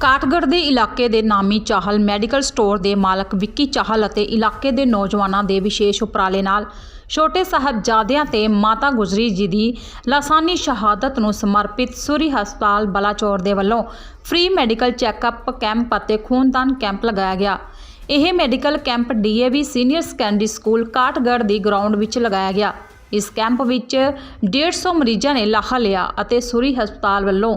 ਕਾਠਗੜ੍ਹ ਦੇ ਇਲਾਕੇ ਦੇ ਨਾਮੀ ਚਾਹਲ ਮੈਡੀਕਲ ਸਟੋਰ ਦੇ ਮਾਲਕ ਵਿੱਕੀ ਚਾਹਲ ਅਤੇ ਇਲਾਕੇ ਦੇ ਨੌਜਵਾਨਾਂ ਦੇ ਵਿਸ਼ੇਸ਼ ਉਪਰਾਲੇ ਨਾਲ ਛੋਟੇ ਸਾਹਿਬਜ਼ਾਦਿਆਂ ਤੇ ਮਾਤਾ ਗੁਜਰੀ ਜੀ ਦੀ ਲਾਸਾਨੀ ਸ਼ਹਾਦਤ ਨੂੰ ਸਮਰਪਿਤ ਸੂਰੀ ਹਸਪਤਾਲ ਬਲਾਚੌਰ ਦੇ ਵੱਲੋਂ ਫ੍ਰੀ ਮੈਡੀਕਲ ਚੈੱਕਅਪ ਕੈਂਪ ਅਤੇ ਖੂਨਦਾਨ ਕੈਂਪ ਲਗਾਇਆ ਗਿਆ। ਇਹ medical camp DAV senior secondary school Kathgarh ਦੀ ਗਰਾਊਂਡ ਵਿੱਚ ਲਗਾਇਆ ਗਿਆ। ਇਸ ਕੈਂਪ ਵਿੱਚ 150 ਮਰੀਜ਼ਾਂ ਨੇ ਲਾਹਾ ਲਿਆ ਅਤੇ ਸੂਰੀ ਹਸਪਤਾਲ ਵੱਲੋਂ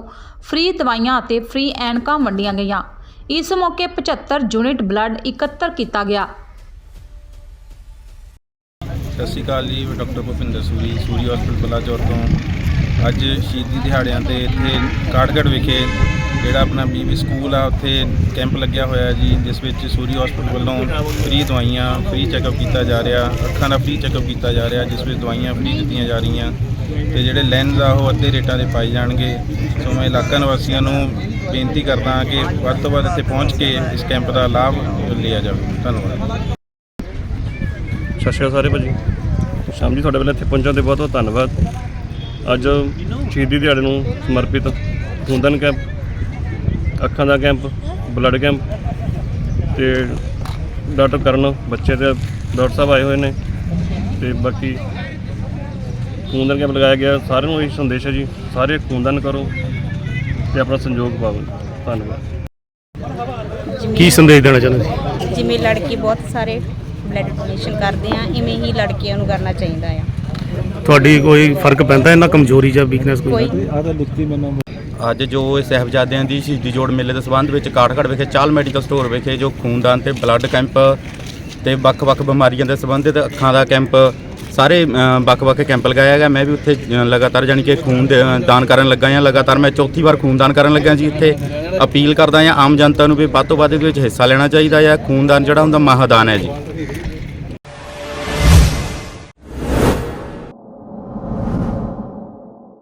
ਫ੍ਰੀ ਦਵਾਈਆਂ ਅਤੇ ਫ੍ਰੀ ਐਨਕਾਂ ਵੰਡੀਆਂ ਗਈਆਂ। ਇਸ ਮੌਕੇ 75 ਯੂਨਿਟ ਬਲੱਡ ਇਕੱਤਰ ਕੀਤਾ ਗਿਆ। ਸਤਿ ਸ਼੍ਰੀ ਅਕਾਲ ਜੀ, ਮੈਂ ਡਾਕਟਰ ਭੁਪਿੰਦਰ ਸੂਰੀ ਸੂਰੀ ਹਸਪੀਟਲ ਬਲਾਚੌਰ ਤੋਂ। ਅੱਜ ਸ਼ਹੀਦੀ ਦਿਹਾੜਿਆਂ ਤੇ ਇੱਥੇ ਕਾਠਗੜ੍ਹ ਵਿਖੇ ਜਿਹੜਾ ਆਪਣਾ ਬੀਬੀ ਸਕੂਲ ਆ, ਉੱਥੇ ਕੈਂਪ ਲੱਗਿਆ ਹੋਇਆ ਜੀ, ਜਿਸ ਵਿੱਚ ਸੂਰੀ ਹਸਪੀਟਲ ਵੱਲੋਂ ਫ੍ਰੀ ਦਵਾਈਆਂ ਫ੍ਰੀ ਚੈੱਕਅਪ ਕੀਤਾ ਜਾ ਰਿਹਾ, ਅੱਖਾਂ ਦਾ ਫ੍ਰੀ ਚੈੱਕਅਪ ਕੀਤਾ ਜਾ ਰਿਹਾ, ਜਿਸ ਵਿੱਚ ਦਵਾਈਆਂ ਫ੍ਰੀ ਦਿੱਤੀਆਂ ਜਾ ਰਹੀਆਂ। ਤੇ ਜਿਹੜੇ ਲੈਂਸ ਆ, ਉਹ ਅੱਧੇ ਰੇਟਾਂ ਦੇ ਪਾਏ ਜਾਣਗੇ। ਸੋ ਮੈਂ ਇਲਾਕਾ ਨਿਵਾਸੀਆਂ ਨੂੰ ਬੇਨਤੀ ਕਰਦਾ ਕਿ ਵੱਧ ਤੋਂ ਵੱਧ ਇੱਥੇ ਪਹੁੰਚ ਕੇ ਇਸ ਕੈਂਪ ਦਾ ਲਾਭ ਲਿਆ ਜਾਵੇ। ਧੰਨਵਾਦ। ਸਤਿ ਸ਼੍ਰੀ ਅਕਾਲ ਸਾਰੇ ਭਾਜੀ। ਸ਼ਾਮ ਜੀ, ਤੁਹਾਡੇ ਵੱਲੋਂ ਇੱਥੇ ਪਹੁੰਚਣ ਤੇ ਬਹੁਤ ਬਹੁਤ ਧੰਨਵਾਦ। ਅੱਜ ਸ਼ਹੀਦੀ ਦਿਹਾੜੇ ਨੂੰ ਸਮਰਪਿਤ ਖੂਨਦਾਨ ਕੈਂਪ ਅੱਖਾਂ ਦਾ ਕੈਂਪ ਬਲੱਡ ਕੈਂਪ ਤੇ ਡਾਕਟਰ ਕਰਨ ਬੱਚੇ ਤੇ ਡਾਕਟਰ ਸਾਹਿਬ ਆਏ ਹੋਏ ਨੇ ਤੇ ਬਾਕੀ ਖੂਨਦਾਨ ਕੈਂਪ ਲਗਾਇਆ ਗਿਆ। ਸਾਰਿਆਂ ਨੂੰ ਇਹ ਸੰਦੇਸ਼ ਹੈ ਜੀ ਸਾਰੇ ਖੂਨਦਾਨ ਕਰੋ ਤੇ ਆਪਣਾ ਸੰਯੋਗ ਪਾਓ। ਧੰਨਵਾਦ। ਕੀ ਸੰਦੇਸ਼ ਦੇਣਾ ਚਾਹੁੰਦੇ ਸੀ ਜਿਵੇਂ ਲੜਕੇ ਬਹੁਤ ਸਾਰੇ ਬਲੱਡ ਡੋਨੇਸ਼ਨ ਕਰਦੇ ਆ ਇਵੇਂ ਹੀ ਲੜਕੀਆਂ ਨੂੰ ਕਰਨਾ ਚਾਹੀਦਾ ਆ। ਤੁਹਾਡੀ ਕੋਈ ਫ਼ਰਕ ਪੈਂਦਾ ਇਹਨਾਂ ਕਮਜ਼ੋਰੀ ਜਾਂ ਵੀਕਨੈਸ ਕੋਈ? ਕੋਈ। ਅੱਜ ਜੋ ਇਹ ਸਾਹਿਬਜ਼ਾਦਿਆਂ ਦੀ ਸ਼ਹੀਦੀ ਜੋੜ ਮੇਲੇ ਦੇ ਸੰਬੰਧ ਵਿੱਚ ਕਾਠਗੜ੍ਹ ਵਿਖੇ ਚਾਲ ਮੈਡੀਕਲ ਸਟੋਰ ਵਿਖੇ ਜੋ ਖੂਨਦਾਨ ਤੇ ਬਲੱਡ ਕੈਂਪ ਤੇ ਵੱਖ-ਵੱਖ ਬਿਮਾਰੀਆਂ ਦੇ ਸੰਬੰਧਿਤ ਅੱਖਾਂ ਦਾ ਕੈਂਪ, ਸਾਰੇ ਵੱਖ-ਵੱਖ ਕੈਂਪ ਲਗਾਇਆ ਗਿਆ। ਮੈਂ ਵੀ ਉੱਥੇ ਲਗਾਤਾਰ ਜਾਣੀ ਕਿ ਖੂਨ ਦੇ- ਦਾਨ ਕਰਨ ਲੱਗਾ ਹਾਂ। ਲਗਾਤਾਰ ਮੈਂ ਚੌਥੀ ਵਾਰ ਖੂਨਦਾਨ ਕਰਨ ਲੱਗਾ ਜੀ ਇੱਥੇ। ਅਪੀਲ ਕਰਦਾ ਹਾਂ ਆਮ ਜਨਤਾ ਨੂੰ ਵੀ ਵੱਧ ਤੋਂ ਵੱਧ ਇਹਦੇ ਵਿੱਚ ਹਿੱਸਾ ਲੈਣਾ ਚਾਹੀਦਾ ਹੈ ਖੂਨਦਾਨ ਜਿਹੜਾ ਹੁੰਦਾ ਮਹਾਦਾਨ ਹੈ ਜੀ।